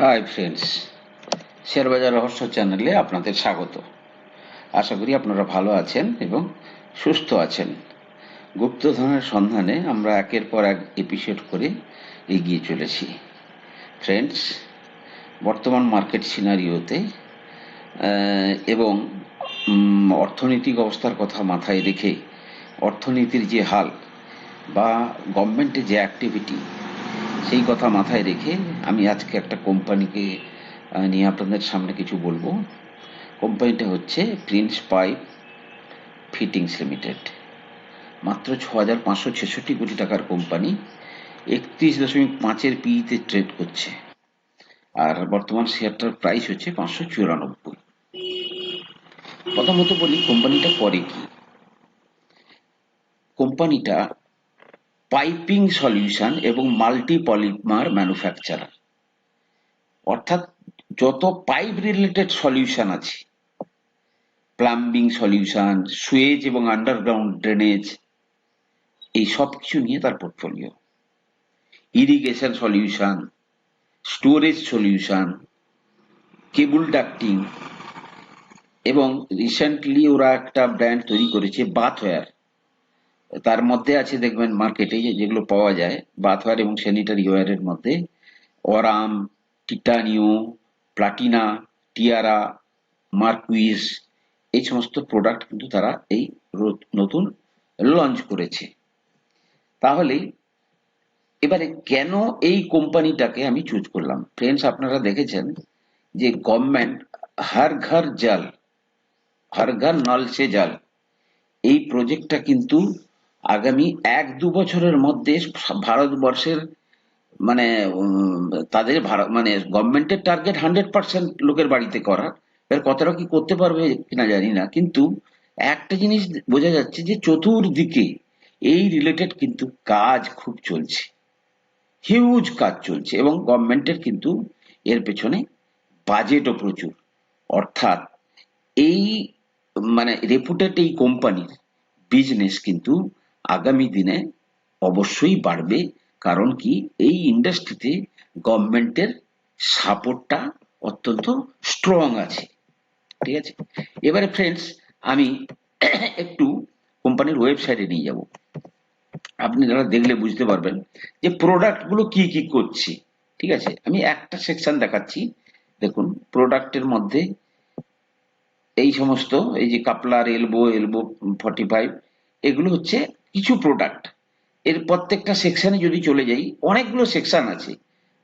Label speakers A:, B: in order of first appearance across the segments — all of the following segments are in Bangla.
A: হাই ফ্রেন্ডস শেয়ারবাজার রহস্য চ্যানেলে আপনাদের স্বাগত। আশা করি আপনারা ভালো আছেন এবং সুস্থ আছেন। গুপ্তধনের সন্ধানে আমরা একের পর এক এপিসোড করে এগিয়ে চলেছি। ফ্রেন্ডস বর্তমান মার্কেট সিনারিওতে এবং অর্থনৈতিক অবস্থার কথা মাথায় রেখে অর্থনীতির যে হাল বা গভর্নমেন্টের যে অ্যাক্টিভিটি সেই কথা মাথায় রেখে আমি আজকে একটা কোম্পানিকে নিয়ে আপনাদের সামনে কিছু বলব। কোম্পানিটা হচ্ছে প্রিন্স পাইপ ফিটিংস লিমিটেড মাত্র ছ হাজার পাঁচশো ছেষট্টি কোটি টাকার কোম্পানি, একত্রিশ দশমিক পাঁচের পিইতে ট্রেড করছে। আর বর্তমান শেয়ারটার প্রাইস হচ্ছে পাঁচশো চুরানব্বই। প্রথমত বলি, কোম্পানিটা করে কি? কোম্পানিটা পাইপিং সলিউশন এবং মাল্টি পলিমার ম্যানুফ্যাকচারার অর্থাৎ যত পাইপ রিলেটেড সলিউশন আছে প্লাম্বিং সলিউশন সুয়েজ এবং আন্ডারগ্রাউন্ড ড্রেনেজ এই সব কিছু নিয়ে তার portfolio irrigation solution storage solution cable ducting এবং রিসেন্টলি ওরা একটা ব্র্যান্ড তৈরি করেছে বাথওয়্যার তার মধ্যে আছে দেখবেন মার্কেটে যেগুলো পাওয়া যায় বাথওয়ার এবং স্যানিটারি ওয়্যারের মধ্যে। অরাম, টিটানিও, প্লাটিনা, টিয়ারা, মার্কুইস, এই সমস্ত প্রোডাক্ট কিন্তু তারা এই নতুন লঞ্চ করেছে। তাহলে এবারে কেন এই কোম্পানিটাকে আমি চুজ করলাম? ফ্রেন্ডস আপনারা দেখেছেন যে গভর্নমেন্ট হর ঘর জল, হর ঘর নল সে জল, এই প্রজেক্টটা কিন্তু আগামী এক দু বছরের মধ্যে ভারতবর্ষের মানে তাদের ভারত মানে গভর্নমেন্টের টার্গেট হান্ড্রেড পার্সেন্ট লোকের বাড়িতে করার এবার কতটা কি করতে পারবে কিনা জানি না। কিন্তু একটা জিনিস বোঝা যাচ্ছে যে চতুর্দিকে এই রিলেটেড কিন্তু কাজ খুব চলছে। হিউজ কাজ চলছে এবং গভর্নমেন্টের কিন্তু এর পেছনে বাজেটও প্রচুর। অর্থাৎ এই মানে রেপুটেড এই কোম্পানির বিজনেস কিন্তু আগামী দিনে অবশ্যই বাড়বে, কারণ কি এই ইন্ডাস্ট্রিতে গভর্নমেন্টের সাপোর্টটা অত্যন্ত স্ট্রং আছে। ঠিক আছে? এবারে ফ্রেন্ডস আমি একটু কোম্পানির ওয়েবসাইটে নিয়ে যাব। আপনি যারা দেখলে বুঝতে পারবেন যে প্রোডাক্টগুলো কি কি করছে। ঠিক আছে? আমি একটা সেকশন দেখাচ্ছি। দেখুন প্রোডাক্টের মধ্যে এই সমস্ত, এই যে coupler elbow elbow forty five এগুলো হচ্ছে কিছু প্রোডাক্টের প্রত্যেকটা সেকশনে যদি চলে যাই, অনেকগুলো সেকশন আছে।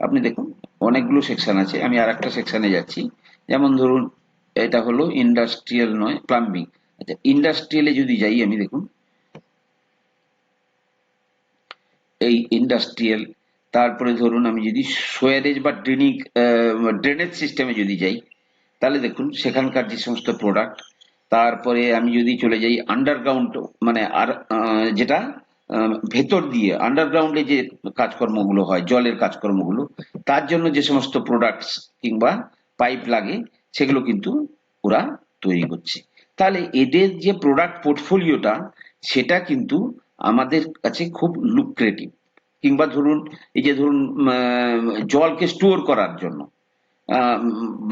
A: আপনি দেখুন, অনেকগুলো সেকশন আছে। আমি আর একটা সেকশনে যাচ্ছি। যেমন ধরুন, এটা হলো ইন্ডাস্ট্রিয়াল নয় প্লাম্বিং আচ্ছা ইন্ডাস্ট্রিয়ালে যদি যাই আমি দেখুন, এই ইন্ডাস্ট্রিয়াল তারপরে ধরুন আমি যদি সোয়ারেজ বা ড্রেনিং ড্রেনেজ সিস্টেমে যদি যাই, তাহলে দেখুন, সেখানকার যে সমস্ত প্রোডাক্ট তারপরে আমি যদি চলে যাই আন্ডারগ্রাউন্ড মানে আর যেটা ভেতর দিয়ে আন্ডারগ্রাউন্ডে যে কাজকর্মগুলো হয়, জলের কাজকর্মগুলো, তার জন্য যে সমস্ত প্রোডাক্টস কিংবা পাইপ লাগে, সেগুলো কিন্তু ওরা তৈরি করছে। তাহলে এদের যে প্রোডাক্ট পোর্টফোলিওটা সেটা কিন্তু আমাদের কাছে খুব লুক্রেটিভ কিংবা ধরুন, এই যে ধরুন জলকে স্টোর করার জন্য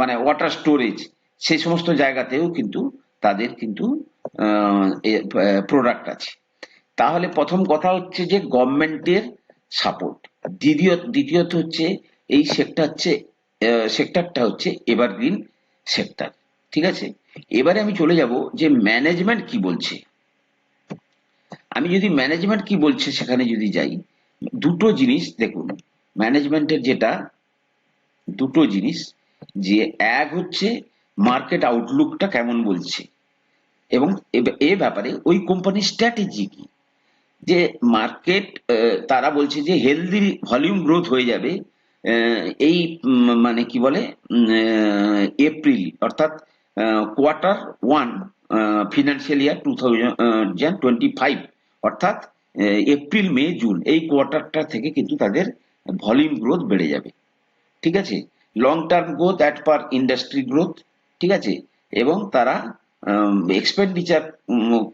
A: মানে ওয়াটার স্টোরেজ সেই সমস্ত জায়গাতেও কিন্তু তাদের কিন্তু প্রোডাক্ট আছে। তাহলে প্রথম কথা হচ্ছে যে গভর্নমেন্টের সাপোর্ট দ্বিতীয়, দ্বিতীয়ত হচ্ছে এই সেক্টর হচ্ছে সেক্টরটা হচ্ছে এভারগ্রিন সেক্টর ঠিক আছে? এবারে আমি চলে যাব যে ম্যানেজমেন্ট কি বলছে। আমি যদি ম্যানেজমেন্ট কি বলছে সেখানে যদি যাই, দুটো জিনিস দেখুন। ম্যানেজমেন্টের যেটা, দুটো জিনিস, যে এক হচ্ছে মার্কেট আউটলুকটা কেমন বলছে? এবং এ- ব্যাপারে ওই কোম্পানির স্ট্র্যাটেজি কি? যে মার্কেট তারা বলছে যে হেলদি ভলিউম গ্রোথ হয়ে যাবে এই মানে কি বলে এপ্রিল অর্থাৎ quarter one financial year two thousand twenty five অর্থাৎ এপ্রিল মে জুন এই কোয়ার্টারটা থেকে কিন্তু তাদের ভলিউম গ্রোথ বেড়ে যাবে। ঠিক আছে? Long term growth at par industry growth ঠিক আছে? এবং তারা এক্সপেন্ডিচার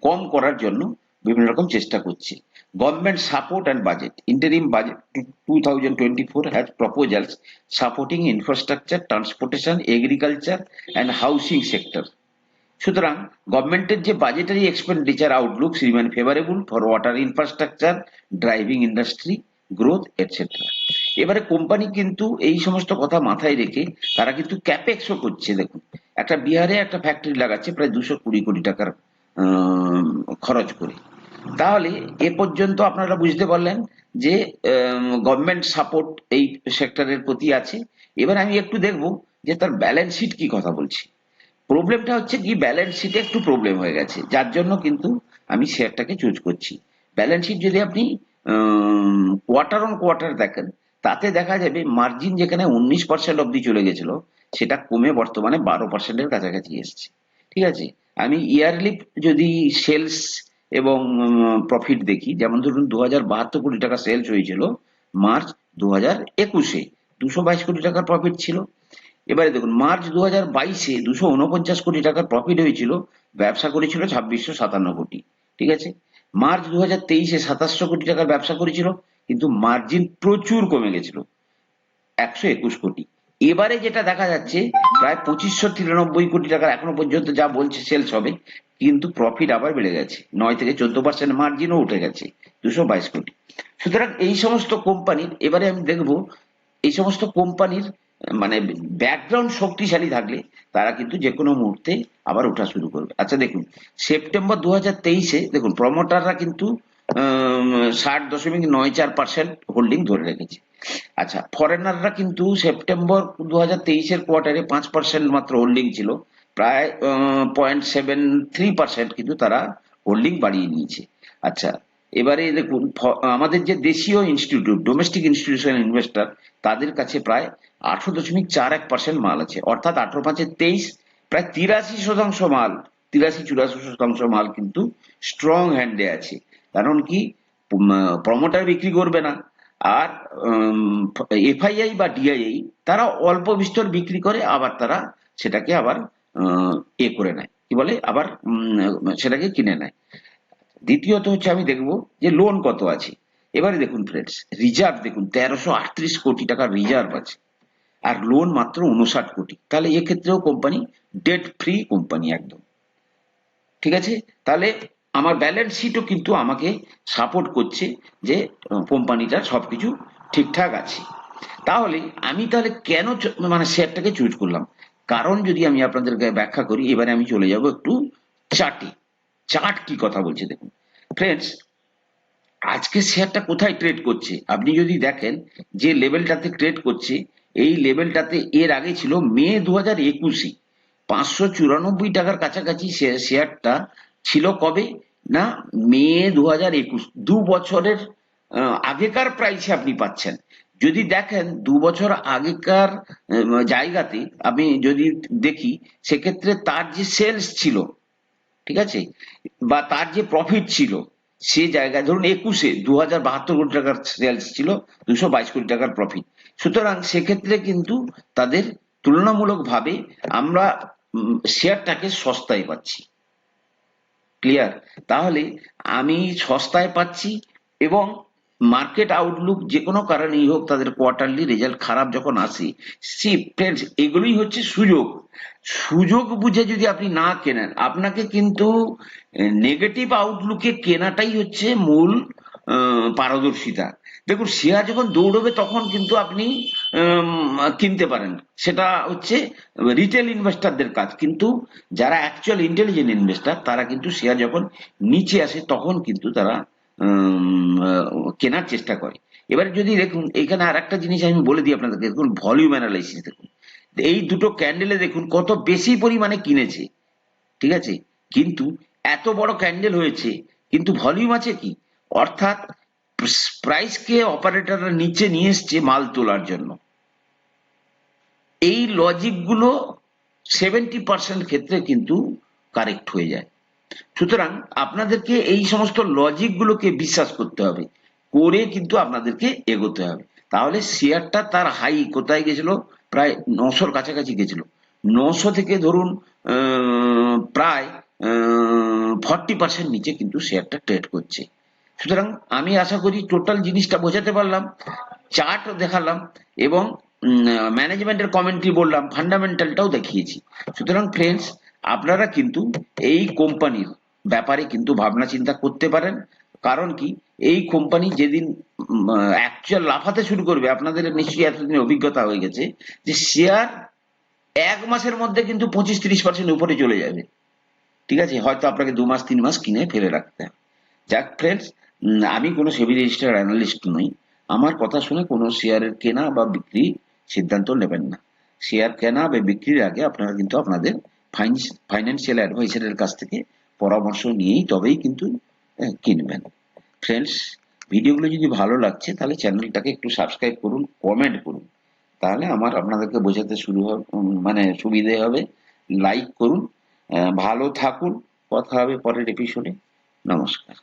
A: কম করার জন্য বিভিন্ন রকম চেষ্টা করছে। Government support and budget. Interim budget 2024 has proposals supporting infrastructure transportation agriculture and housing sector সুতরাং গভর্নমেন্টের যে budgetary expenditure outlook remain favourable for water infrastructure driving industry growth etcetera এবারে কোম্পানি কিন্তু এই সমস্ত কথা মাথায় রেখে তারা কিন্তু ক্যাপেক্সও করছে, দেখুন। একটা বিহারে একটা ফ্যাক্টরি লাগাচ্ছে, প্রায় দুশো কুড়ি কোটি টাকার খরচ করে। তাহলে এ পর্যন্ত আপনারা বুঝতে পারলেন যে গভর্নমেন্ট সাপোর্ট এই সেক্টরের প্রতি আছে। এবার আমি একটু দেখব যে তার ব্যালেন্স শিট কি কথা বলছি। প্রবলেমটা হচ্ছে কি ব্যালেন্স শিটে একটু প্রবলেম হয়ে গেছে। যার জন্য কিন্তু আমি শেয়ারটাকে চুজ করছি। ব্যালেন্স শিট যদি আপনি কোয়ার্টার অন কোয়ার্টার দেখেন, তাতে দেখা যাবে মার্জিন যেখানে উনিশ পার্সেন্ট অব্দি চলে গেছিল সেটা কমে বর্তমানে বারো পার্সেন্টের কাছাকাছি এসছে। ঠিক আছে? আমি ইয়ারলি যদি সেলস এবং প্রফিট দেখি, যেমন ধরুন দু হাজার বাহাত্তর কোটি টাকা সেলস হয়েছিল, মার্চ দু হাজার একুশে দুশো বাইশ কোটি টাকার প্রফিট ছিল। এবারে দেখুন, মার্চ দু হাজার বাইশে দুশো উনপঞ্চাশ কোটি টাকার প্রফিট হয়েছিল, ব্যবসা করেছিল ছাব্বিশশো সাতান্ন কোটি। ঠিক আছে? মার্চ দু হাজার তেইশে সাতাশশো কোটি টাকার ব্যবসা করেছিল, কিন্তু মার্জিন প্রচুর কমে গেছিল, একশো একুশ কোটি। এবারে যেটা দেখা যাচ্ছে, প্রায় পঁচিশশো তিরানব্বই কোটি টাকার এখনও পর্যন্ত যা বলছে সেলস হবে, কিন্তু প্রফিট আবার বেড়ে গেছে। নয় থেকে চোদ্দ পার্সেন্ট মার্জিনও উঠে গেছে, দুশো বাইশ কোটি। সুতরাং এই সমস্ত কোম্পানির এবারে আমি দেখব, এই সমস্ত কোম্পানির মানে ব্যাকগ্রাউন্ড শক্তিশালী থাকলে তারা কিন্তু যে কোনো মুহূর্তে আবার ওঠা শুরু করবে। আচ্ছা দেখুন, সেপ্টেম্বর দু হাজার তেইশে, দেখুন প্রমোটাররা কিন্তু ষাট দশমিক নয় চার পার্সেন্ট হোল্ডিং ধরে রেখেছে। আচ্ছা ফরেনাররা কিন্তু সেপ্টেম্বর দু হাজার তেইশের কোয়ার্টারে পাঁচ পার্সেন্ট মাত্র হোল্ডিং ছিল। প্রায় পয়েন্ট সেভেন থ্রি পার্সেন্ট কিন্তু তারা হোল্ডিং বাড়িয়ে নিয়েছে। আচ্ছা এবারে দেখুন আমাদের যে দেশীয় ইনস্টিটিউট ডোমেস্টিক ইনস্টিটিউশনাল ইনভেস্টর তাদের কাছে প্রায় আঠারো দশমিক চার এক পার্সেন্ট মাল আছে। অর্থাৎ আঠারো পাঁচে তেইশ, প্রায় তিরাশি শতাংশ মাল, তিরাশি চুরাশি শতাংশ মাল কিন্তু স্ট্রং হ্যান্ডে আছে। কারণ কি প্রমোটার বিক্রি করবে না। আর এফআইআই বা ডিআইআই তারা অল্প বিস্তর বিক্রি করে, আবার তারা সেটাকে আবার এ করে নেয়। কি বলে? আবার সেটাকে কিনে নেয়। দ্বিতীয়ত হচ্ছে আমি দেখব যে লোন কত আছে। এবারে দেখুন ফ্রেন্ডস রিজার্ভ দেখুন, তেরোশো আটত্রিশ কোটি টাকার রিজার্ভ আছে। আর লোন মাত্র উনষাট কোটি। তাহলে এক্ষেত্রেও কোম্পানি ডেট ফ্রি কোম্পানি একদম। ঠিক আছে? তাহলে আমার ব্যালেন্স শিটও কিন্তু আমাকে সাপোর্ট করছে যে কোম্পানিটার সবকিছু ঠিকঠাক আছে। তাহলে আমি তাহলে কেন মানে শেয়ারটাকে চুজ করলাম? কারণ যদি আমি আপনাদেরকে ব্যাখ্যা করি, এবারে আমি চলে যাব একটু চার্টে চার্ট কি কথা বলছে দেখুন। ফ্রেন্ডস আজকে শেয়ারটা কোথায় ট্রেড করছে? আপনি যদি দেখেন, যে লেভেলটাতে ট্রেড করছে, এই লেভেলটাতে এর আগে ছিল মে দু হাজার একুশে। পাঁচশো চুরানব্বই টাকার কাছাকাছি শেয়ারটা ছিল কবে? না, মে দু হাজার একুশ, দু বছরের আগেকার প্রাইসে আপনি পাচ্ছেন। যদি দেখেন, দু বছর আগেকার জায়গাতে আমি যদি দেখি, সেক্ষেত্রে তার যে সেলস ছিল, ঠিক আছে, বা তার যে প্রফিট ছিল, সে জায়গায় ধরুন একুশে দু হাজার বাহাত্তর কোটি টাকার সেলস ছিল, দুশো বাইশ কোটি টাকার প্রফিট সুতরাং সেক্ষেত্রে কিন্তু তাদের তুলনামূলকভাবে আমরা শেয়ারটাকে সস্তায় পাচ্ছি। ক্লিয়ার তাহলে আমি সস্তায় পাচ্ছি এবং মার্কেট আউটলুক যে কোনো কারণেই হোক তাদের কোয়ার্টারলি রেজাল্ট খারাপ যখন আসে সি ফ্রেন্ডস এগুলোই হচ্ছে সুযোগ। সুযোগ বুঝে যদি আপনি না কেনেন, আপনাকে কিন্তু নেগেটিভ আউটলুকে কেনাটাই হচ্ছে মূল পারদর্শিতা। দেখুন শেয়ার যখন দৌড়বে, তখন কিন্তু আপনি কিনতে পারেন। সেটা হচ্ছে রিটেল ইনভেস্টারদের কাজ। কিন্তু যারা অ্যাকচুয়াল ইন্টেলিজেন্ট ইনভেস্টর তারা কিন্তু শেয়ার যখন নিচে আসে, তখন কিন্তু তারা কেনার চেষ্টা করে। এবারে যদি দেখুন, এখানে আর একটা জিনিস আমি বলে দিই আপনাদেরকে। দেখুন ভলিউম অ্যানালাইসিস দেখুন। এই দুটো ক্যান্ডেলে দেখুন, কত বেশি পরিমাণে কিনেছে। ঠিক আছে? কিন্তু এত বড় ক্যান্ডেল হয়েছে। কিন্তু ভলিউম আছে কি? অর্থাৎ প্রাইসকে অপারেটররা নিচে নিয়ে এসছে মাল তোলার জন্য। এই লজিকগুলো সেভেন্টি পার্সেন্ট ক্ষেত্রে কিন্তু কারেক্ট হয়ে যায়। সুতরাং আপনাদেরকে এই সমস্ত লজিক গুলোকে বিশ্বাস করতে হবে, করে কিন্তু আপনাদেরকে এগোতে হবে। তাহলে শেয়ারটা তার হাই কোথায় গেছিল? প্রায় নশোর কাছাকাছি গেছিল। নশো থেকে ধরুন প্রায় ফর্টি পার্সেন্ট নিচে কিন্তু শেয়ারটা ট্রেড করছে। সুতরাং আমি আশা করি টোটাল জিনিসটা বোঝাতে পারলাম চার্ট দেখালাম এবং ম্যানেজমেন্টের কমেন্ট্রি বললাম ফান্ডামেন্টালটাও দেখিয়েছি। সুতরাং ফ্রেন্ডস আপনারা কিন্তু এই কোম্পানির ব্যাপারে কিন্তু ভাবনা চিন্তা করতে পারেন, কারণ কি, এই কোম্পানি যেদিন অ্যাকচুয়াল লাফাতে শুরু করবে, আপনাদের নিশ্চয়ই এতদিন অভিজ্ঞতা হয়ে গেছে, যে শেয়ার এক মাসের মধ্যে কিন্তু পঁচিশ তিরিশ পার্সেন্ট উপরে চলে যাবে। ঠিক আছে? হয়তো আপনাকে দু মাস, তিন মাস কিনে ফেলে রাখতে হবে। যাক ফ্রেন্ডস আমি কোনো সেবি রেজিস্টার অ্যানালিস্ট নই। আমার কথা শুনে কোনো শেয়ারের কেনা বা বিক্রি সিদ্ধান্ত নেবেন না। শেয়ার কেনা বা বিক্রির আগে আপনারা কিন্তু আপনাদের ফাইন্যান্সিয়াল অ্যাডভাইসারের কাছ থেকে পরামর্শ নিয়েই তবেই কিন্তু কিনবেন। ফ্রেন্ডস, ভিডিওগুলো যদি ভালো লাগছে, তাহলে চ্যানেলটাকে একটু সাবস্ক্রাইব করুন, কমেন্ট করুন। তাহলে আমার আপনাদেরকে বোঝাতে শুরু হবে মানে সুবিধে হবে। লাইক করুন ভালো থাকুন। কথা হবে পরের এপিসোডে নমস্কার।